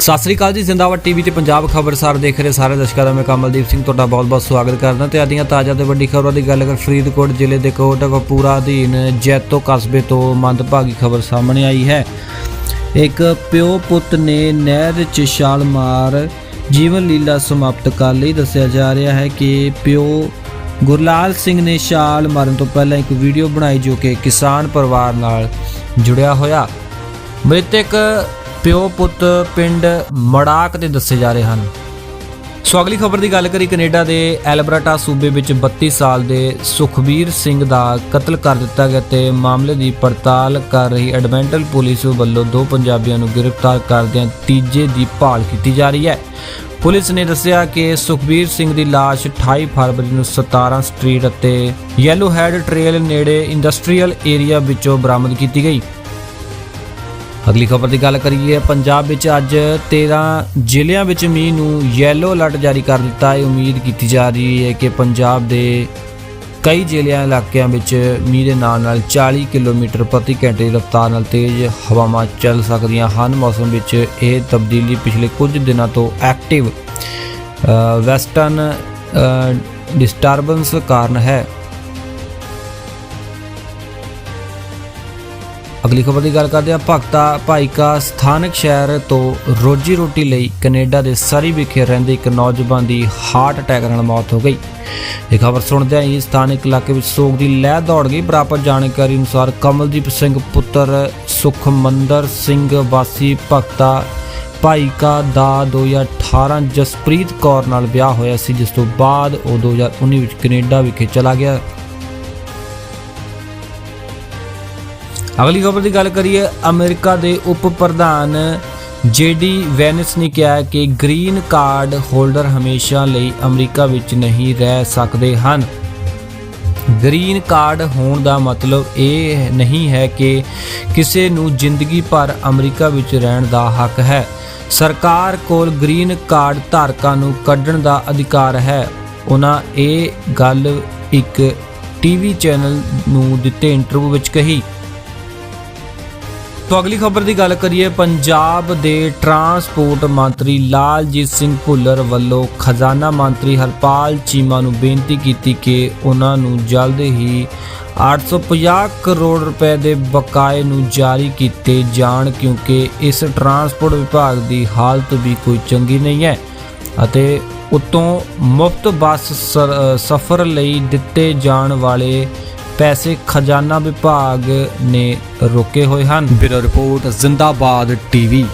ਸਤਿ ਸ੍ਰੀ ਅਕਾਲ ਜੀ, ਜ਼ਿੰਦਾਬਾਦ ਟੀਵੀ ਤੇ ਪੰਜਾਬ ਖਬਰਸਾਰ ਦੇਖ ਰਹੇ ਸਾਰੇ ਦਰਸ਼ਕਾਂ ਦਾ, ਮੈਂ ਕਮਲਦੀਪ ਸਿੰਘ ਤੁਹਾਡਾ ਬਹੁਤ-ਬਹੁਤ ਸਵਾਗਤ ਕਰਦਾ। ਤੇ ਆਦੀਆਂ ਤਾਜ਼ਾ ਤੇ ਵੱਡੀ ਖਬਰਾਂ ਦੀ ਗੱਲ ਕਰ ਫਰੀਦਕੋਟ ਜ਼ਿਲ੍ਹੇ ਦੇ ਕੋਟਕਪੂਰਾ ਅਧੀਨ ਜੈਤੋ ਕਸਬੇ ਤੋਂ ਮੰਦਭਾਗੀ ਖਬਰ ਸਾਹਮਣੇ ਆਈ ਹੈ। ਇੱਕ ਪਿਓ ਪੁੱਤ ਨੇ ਨਹਿਰ 'ਚ ਛਾਲ ਮਾਰ ਜੀਵਨ ਲੀਲਾ ਸਮਾਪਤ ਕਰ ਲਈ। ਦੱਸਿਆ ਜਾ ਰਿਹਾ ਹੈ ਕਿ ਪਿਓ ਗੁਰਲਾਲ ਸਿੰਘ ਨੇ ਛਾਲ ਮਾਰਨ ਤੋਂ ਪਹਿਲਾਂ ਇੱਕ ਵੀਡੀਓ ਬਣਾਈ ਜੋ ਕਿ ਕਿਸਾਨ ਪਰਿਵਾਰ ਨਾਲ ਜੁੜਿਆ ਹੋਇਆ। ਮ੍ਰਿਤਕ ਪਿਓ ਪੁੱਤ ਪਿੰਡ ਮੜਾਕ ਦੇ ਦੱਸੇ ਜਾ ਰਹੇ ਹਨ। ਸੋ ਅਗਲੀ ਖਬਰ ਦੀ ਗੱਲ ਕਰੀ ਕੈਨੇਡਾ ਦੇ ਐਲਬਰਟਾ ਸੂਬੇ ਵਿੱਚ 32 ਸਾਲ ਦੇ ਸੁਖਬੀਰ ਸਿੰਘ ਦਾ ਕਤਲ ਕਰ ਦਿੱਤਾ ਗਿਆ ਤੇ ਮਾਮਲੇ ਦੀ ਪੜਤਾਲ ਕਰ ਰਹੀ ਐਡਵੈਂਟਲ ਪੁਲਿਸ ਵੱਲੋਂ ਦੋ ਪੰਜਾਬੀਆਂ ਨੂੰ ਗ੍ਰਿਫਤਾਰ ਕਰਦਿਆਂ ਤੀਜੇ ਦੀ ਭਾਲ ਕੀਤੀ ਜਾ ਰਹੀ ਹੈ। ਪੁਲਿਸ ਨੇ ਦੱਸਿਆ ਕਿ ਸੁਖਬੀਰ ਸਿੰਘ ਦੀ ਲਾਸ਼ 28 ਫਰਵਰੀ ਨੂੰ 17 ਸਟਰੀਟ ਅਤੇ ਯੈਲੋ ਹੈਡ ਟ੍ਰੇਲ ਨੇੜੇ ਇੰਡਸਟਰੀਅਲ ਏਰੀਆ ਵਿੱਚੋਂ ਬਰਾਮਦ ਕੀਤੀ ਗਈ। ਅਗਲੀ ਖਬਰ ਦੀ ਗੱਲ ਕਰੀਏ, ਪੰਜਾਬ ਵਿੱਚ ਅੱਜ 13 ਜ਼ਿਲ੍ਹਿਆਂ ਵਿੱਚ ਮੀਂਹ ਨੂੰ ਯੈਲੋ ਅਲਰਟ ਜਾਰੀ ਕਰ ਦਿੱਤਾ ਹੈ। ਉਮੀਦ ਕੀਤੀ ਜਾ ਰਹੀ ਹੈ ਕਿ ਪੰਜਾਬ ਦੇ ਕਈ ਜ਼ਿਲ੍ਹਿਆਂ, ਇਲਾਕਿਆਂ ਵਿੱਚ ਮੀਂਹ ਦੇ ਨਾਲ ਨਾਲ 40 ਕਿਲੋਮੀਟਰ ਪ੍ਰਤੀ ਘੰਟੇ ਦੀ ਰਫ਼ਤਾਰ ਨਾਲ ਤੇਜ਼ ਹਵਾਵਾਂ ਚੱਲ ਸਕਦੀਆਂ ਹਨ। ਮੌਸਮ ਵਿੱਚ ਇਹ ਤਬਦੀਲੀ ਪਿਛਲੇ ਕੁਝ ਦਿਨਾਂ ਤੋਂ ਐਕਟਿਵ ਵੈਸਟਰਨ ਡਿਸਟਰਬੈਂਸ ਕਾਰਨ ਹੈ। ਅਗਲੀ ਖਬਰ ਦੀ ਗੱਲ ਕਰਦੇ ਹਾਂ। ਭਗਤਾ ਭਾਈਕਾ ਸਥਾਨਕ ਸ਼ਹਿਰ ਤੋਂ ਰੋਜੀ ਰੋਟੀ ਲਈ ਕੈਨੇਡਾ ਦੇ ਸਰੀ ਵਿਖੇ ਰਹਿੰਦੇ ਇੱਕ ਨੌਜਵਾਨ ਦੀ ਹਾਰਟ ਅਟੈਕ ਨਾਲ ਮੌਤ ਹੋ ਗਈ। ਇਹ ਖਬਰ ਸੁਣਦਿਆਂ ਹੀ ਸਥਾਨਕ ਇਲਾਕੇ ਵਿੱਚ ਸੋਗ ਦੀ ਲਹਿਰ ਦੌੜ ਗਈ। ਪ੍ਰਾਪਤ ਜਾਣਕਾਰੀ ਅਨੁਸਾਰ ਕਮਲਦੀਪ ਸਿੰਘ ਪੁੱਤਰ ਸੁਖਮੰਦਰ ਸਿੰਘ ਵਾਸੀ ਭਗਤਾ ਭਾਈਕਾ ਦਾ 2018 ਜਸਪ੍ਰੀਤ ਕੌਰ ਨਾਲ ਵਿਆਹ ਹੋਇਆ ਸੀ, ਜਿਸ ਤੋਂ ਬਾਅਦ ਉਹ 2019 ਵਿੱਚ ਕੈਨੇਡਾ ਵਿਖੇ ਚਲਾ ਗਿਆ। ਅਗਲੀ ਖਬਰ ਦੀ ਗੱਲ ਕਰੀਏ, ਅਮਰੀਕਾ ਦੇ ਉਪ ਪ੍ਰਧਾਨ ਜੇਡੀ ਵੈਨਿਸ ਨੇ ਕਿਹਾ ਕਿ ਗ੍ਰੀਨ ਕਾਰਡ ਹੋਲਡਰ ਹਮੇਸ਼ਾ ਲਈ ਅਮਰੀਕਾ ਵਿੱਚ ਨਹੀਂ ਰਹਿ ਸਕਦੇ ਹਨ। ਗ੍ਰੀਨ ਕਾਰਡ ਹੋਣ ਦਾ ਮਤਲਬ ਇਹ ਨਹੀਂ ਹੈ ਕਿ ਕਿਸੇ ਨੂੰ ਜ਼ਿੰਦਗੀ ਭਰ ਅਮਰੀਕਾ ਵਿੱਚ ਰਹਿਣ ਦਾ ਹੱਕ ਹੈ। ਸਰਕਾਰ ਕੋਲ ਗ੍ਰੀਨ ਕਾਰਡ ਧਾਰਕਾਂ ਨੂੰ ਕੱਢਣ ਦਾ ਅਧਿਕਾਰ ਹੈ। ਉਹਨਾਂ ਇਹ ਗੱਲ ਇੱਕ ਟੀਵੀ ਚੈਨਲ ਨੂੰ ਦਿੱਤੇ ਇੰਟਰਵਿਊ ਵਿੱਚ ਕਹੀ। ਤੋਂ ਅਗਲੀ ਖਬਰ ਦੀ ਗੱਲ ਕਰੀਏ, ਪੰਜਾਬ ਦੇ ਟਰਾਂਸਪੋਰਟ ਮੰਤਰੀ ਲਾਲਜੀਤ ਸਿੰਘ ਭੁੱਲਰ ਵੱਲੋਂ ਖਜ਼ਾਨਾ ਮੰਤਰੀ ਹਰਪਾਲ ਚੀਮਾ ਨੂੰ ਬੇਨਤੀ ਕੀਤੀ ਕਿ ਉਹਨਾਂ ਨੂੰ ਜਲਦ ਹੀ 850 ਕਰੋੜ ਰੁਪਏ ਦੇ ਬਕਾਏ ਨੂੰ ਜਾਰੀ ਕੀਤੇ ਜਾਣ, ਕਿਉਂਕਿ ਇਸ ਟਰਾਂਸਪੋਰਟ ਵਿਭਾਗ ਦੀ ਹਾਲਤ ਵੀ ਕੋਈ ਚੰਗੀ ਨਹੀਂ ਹੈ ਅਤੇ ਉਤੋਂ ਮੁਫਤ ਬੱਸ ਸਰ- ਸਫ਼ਰ ਲਈ ਦਿੱਤੇ ਜਾਣ ਵਾਲੇ ਪੈਸੇ ਖਜ਼ਾਨਾ ਵਿਭਾਗ ਨੇ ਰੋਕੇ ਹੋਏ ਹਨ। Bureau report Zindabad TV.